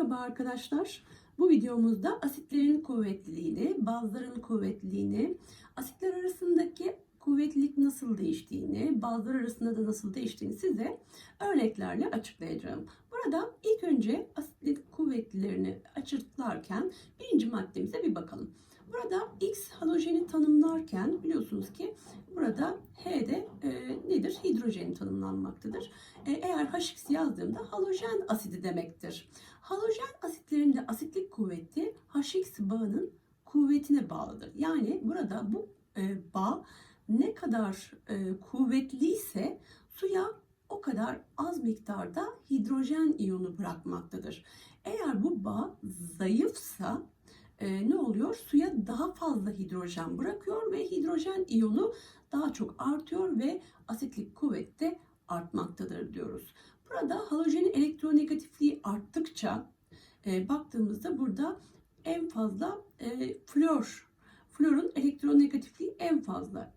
Merhaba arkadaşlar. Bu videomuzda asitlerin kuvvetliliğini, bazların kuvvetliliğini, asitler arasındaki kuvvetlilik nasıl değiştiğini, bazlar arasında da nasıl değiştiğini size örneklerle açıklayacağım. Burada ilk önce asitlerin kuvvetlilerini açıklarken birinci maddemize bir bakalım. Burada X halojeni tanımlarken biliyorsunuz ki burada H'de e, nedir? Hidrojeni tanımlanmaktadır. E, eğer HX yazdığımda halojen asidi demektir. Halojen asitlerinde asitlik kuvveti HX bağının kuvvetine bağlıdır. Yani burada bu e, bağ ne kadar e, kuvvetliyse suya o kadar az miktarda hidrojen iyonu bırakmaktadır. Eğer bu bağ zayıfsa e, ne oluyor? Suya daha fazla hidrojen bırakıyor ve hidrojen iyonu daha çok artıyor ve asitlik kuvvet de artmaktadır diyoruz. Burada halojenin elektronegatifliği arttıkça e, baktığımızda burada en fazla e, flor, florun elektronegatifliği en fazla.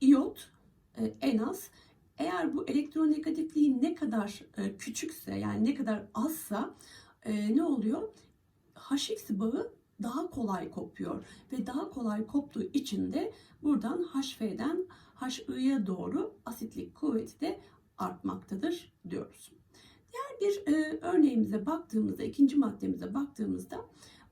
İyot e, en az. Eğer bu elektronegatifliği ne kadar e, küçükse yani ne kadar azsa e, ne oluyor? HX bağı daha kolay kopuyor ve daha kolay koptuğu için de buradan HF'den HI'ye doğru asitlik kuvveti de artmaktadır diyoruz. Diğer bir e, örneğimize baktığımızda, ikinci maddemize baktığımızda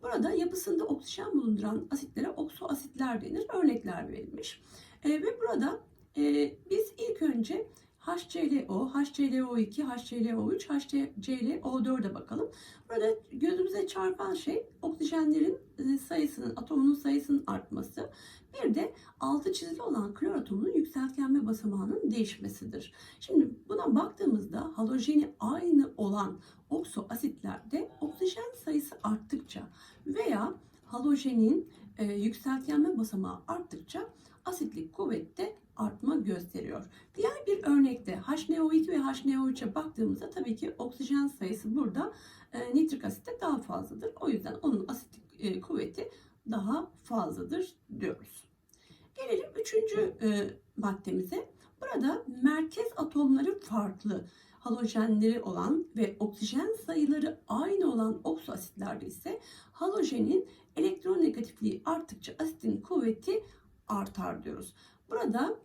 burada yapısında oksijen bulunduran asitlere oksoasitler denir. Örnekler verilmiş. E, ve burada e, biz ilk önce HClO, HClO2, HClO3, HClO4'e bakalım. Burada gözümüze çarpan şey oksijenlerin e, sayısının, atomunun sayısının artması. Bir de altı çizili olan klor atomunun yükseltgenme basamağının değişmesidir. Şimdi buna baktığımızda halojeni aynı olan okso asitlerde oksijen sayısı arttıkça veya halojenin e, yükseltgenme basamağı arttıkça asitlik kuvvette artma gösteriyor. Diğer bir örnekte HNO2 ve HNO3'e baktığımızda tabii ki oksijen sayısı burada e, nitrik asitte daha fazladır. O yüzden onun asitlik e, kuvveti daha fazladır diyoruz. Gelelim üçüncü e, maddemize. Burada merkez atomları farklı halojenleri olan ve oksijen sayıları aynı olan okso asitlerde ise halojenin elektronegatifliği arttıkça asitin kuvveti artar diyoruz. Burada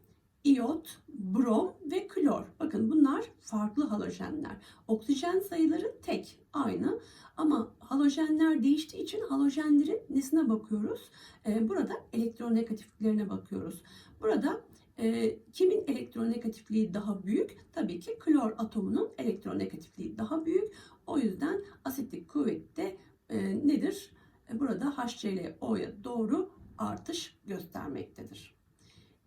iyot, brom ve klor. Bakın bunlar farklı halojenler. Oksijen sayıları tek, aynı. Ama halojenler değiştiği için halojenlerin nesine bakıyoruz? Ee, burada elektronegatifliklerine bakıyoruz. Burada e, kimin elektronegatifliği daha büyük? Tabii ki klor atomunun elektronegatifliği daha büyük. O yüzden asitlik kuvveti de e, nedir? E, burada HClO'ya doğru artış göstermektedir.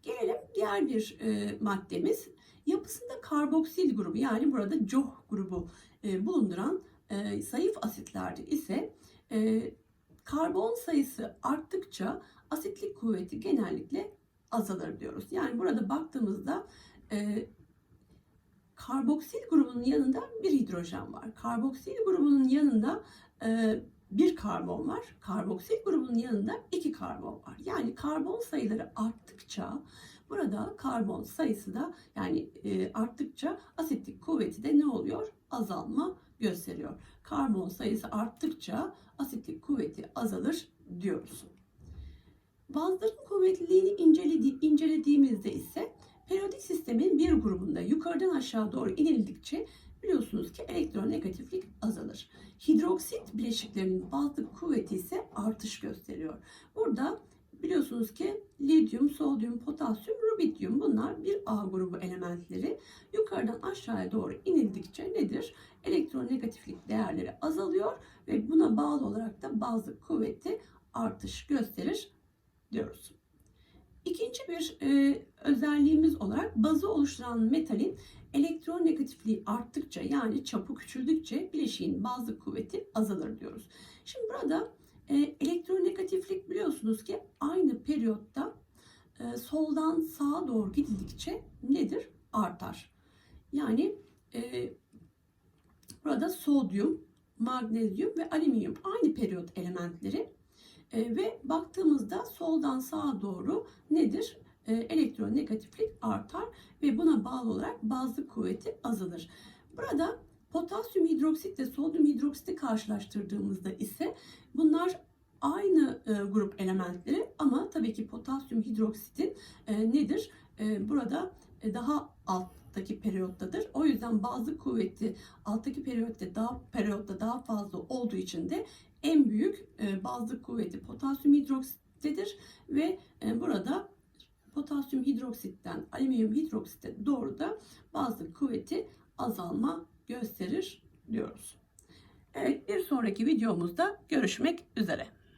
Gelelim diğer bir e, maddemiz. Yapısında karboksil grubu yani burada COH grubu bulunduran e, zayıf asitlerde ise karbon sayısı arttıkça asitlik kuvveti genellikle azalır diyoruz. Yani burada baktığımızda e, karboksil grubunun yanında bir hidrojen var. Karboksil grubunun yanında e, bir karbon var. Karboksil grubunun yanında iki karbon var. Yani karbon sayıları arttıkça burada karbon sayısı da yani e, arttıkça asitlik kuvveti de ne oluyor? Azalma gösteriyor. Karbon sayısı arttıkça asitlik kuvveti azalır diyoruz. Bazıların kuvvetliliğini inceledi, incelediğimizde ise periyodik sistemin bir grubunda yukarıdan aşağı doğru inildikçe biliyorsunuz ki elektronegatiflik azalır. Hidroksit bileşiklerinin bazlık kuvveti ise artış gösteriyor. Burada biliyorsunuz ki lityum, sodyum, potasyum, rubidyum bunlar bir A grubu elementleri. Yukarıdan aşağıya doğru inildikçe nedir? Elektronegatiflik değerleri azalıyor ve buna bağlı olarak da bazlık kuvveti artış gösterir diyoruz. İkinci bir e, özelliğimiz olarak bazı oluşturan metalin elektronegatifliği arttıkça yani çapı küçüldükçe bileşiğin bazı kuvveti azalır diyoruz. Şimdi burada e, elektronegatiflik biliyorsunuz ki aynı periyotta e, soldan sağa doğru gidildikçe nedir? Artar. Yani e, burada sodyum, magnezyum ve alüminyum aynı periyot elementleri e, ve baktığımızda soldan sağa doğru nedir? E, elektronegatiflik artar ve buna bağlı olarak bazı kuvveti azalır. Burada Potasyum hidroksit ile sodyum hidroksiti karşılaştırdığımızda ise bunlar aynı e, grup elementleri ama tabii ki potasyum hidroksitin e, nedir? E, burada e, daha alttaki periyottadır. O yüzden bazı kuvveti alttaki periyotta daha periyotta daha fazla olduğu için de en büyük e, bazı kuvveti potasyum hidroksittedir ve e, burada potasyum hidroksitten alüminyum hidroksite doğru da bazı kuvveti azalma gösterir diyoruz. Evet bir sonraki videomuzda görüşmek üzere.